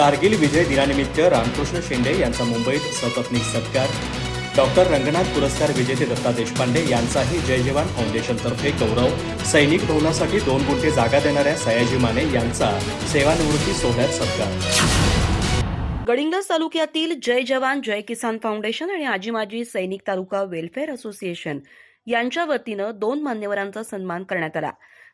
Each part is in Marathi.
कारगिल विजय दिनानिमित्त रामकृष्ण शिंदे यांचा मुंबईत सपत्नीक सत्कार. डॉक्टर रंगनाथ पुरस्कार विजेते दत्ता देशपांडे यांचाही जय जवान फाउंडेशनतर्फे गौरव. सैनिक भवनासाठी दोन गुंठे जागा देणाऱ्या सयाजी माने यांचा सेवानिवृत्ती सोहळ्यात सत्कार. गडिंग्लज तालुक्यातील जय जवान जय किसान फाउंडेशन आणि आजी माजी सैनिक तालुका वेलफेअर असोसिएशन यांच्या वतीनं दोन मान्यवरांचा सन्मान करण्यात आला.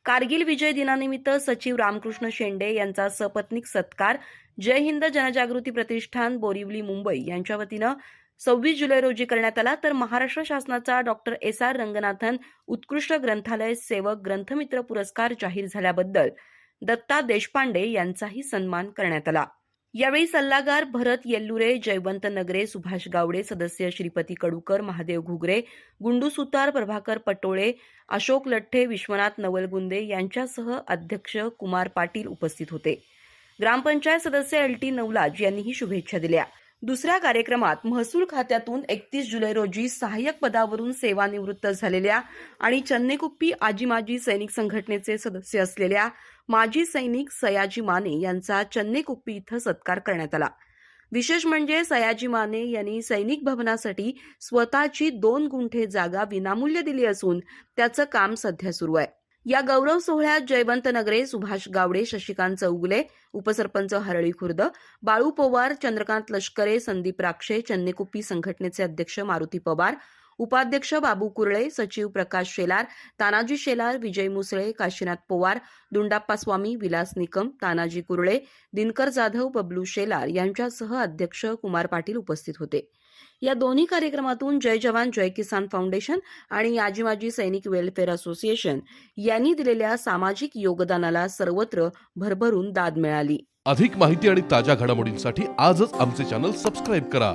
कारगिल विजय दिनानिमित्त सचिव रामकृष्ण शेंडे यांचा सपत्निक सत्कार जय हिंद जनजागृती प्रतिष्ठान बोरिवली मुंबई यांच्या वतीनं सव्वीस जुलै रोजी करण्यात आला. तर महाराष्ट्र शासनाचा डॉक्टर एस आर रंगनाथन उत्कृष्ट ग्रंथालय सेवक ग्रंथमित्र पुरस्कार जाहीर झाल्याबद्दल दत्ता देशपांडे यांचाही सन्मान करण्यात आला. यावेळी सल्लागार भरत येल्लुरे जयवंत नगरे सुभाष गावडे सदस्य श्रीपती कडूकर महादेव घुगरे गुंडू सुतार प्रभाकर पटोळे अशोक लठ्ठे विश्वनाथ नवलगुंदे यांच्यासह अध्यक्ष कुमार पाटील उपस्थित होते. ग्रामपंचायत सदस्य एल टी नवलाज यांनीही शुभेच्छा दिल्या. दुसऱ्या कार्यक्रमात महसूल खात्यातून एकतीस जुलै रोजी सहाय्यक पदावरून सेवानिवृत्त झालेल्या आणि चन्नेकुप्पी आजी माजी सैनिक संघटनेचे सदस्य असलेल्या माजी सैनिक सयाजी माने यांचा चन्नेकुप्पी इथं सत्कार करण्यात आला. विशेष म्हणजे सयाजी माने यांनी सैनिक भवनासाठी स्वतःची दोन गुंठे जागा विनामूल्य दिली असून त्याचं काम सध्या सुरू आहे. या गौरव सोहळ्यात जयवंत नगरे सुभाष गावडे शशिकांत चौगुले उपसरपंच हरळी खुर्द बाळू पवार चंद्रकांत लष्करे संदीप राक्षे चन्नेकुप्पी संघटनेचे अध्यक्ष मारुती पवार उपाध्यक्ष बाबू कुरळे सचिव प्रकाश शेलार तानाजी शेलार विजय मुसळे काशीनाथ पवार दुंडाप्पा स्वामी विलास निकम तानाजी कुरळे दिनकर जाधव बबलू शेलार यांच्यासह अध्यक्ष कुमार पाटील उपस्थित होते. या दोन्ही कार्यक्रमातून जय जवान जय किसान फाउंडेशन आणि आजी माजी सैनिक वेलफेअर असोसिएशन यांनी दिलेल्या सामाजिक योगदानाला सर्वत्र भरभरून दाद मिळाली. अधिक माहिती आणि ताज्या घडामोडींसाठी आजच आमचे चॅनल सबस्क्राईब करा.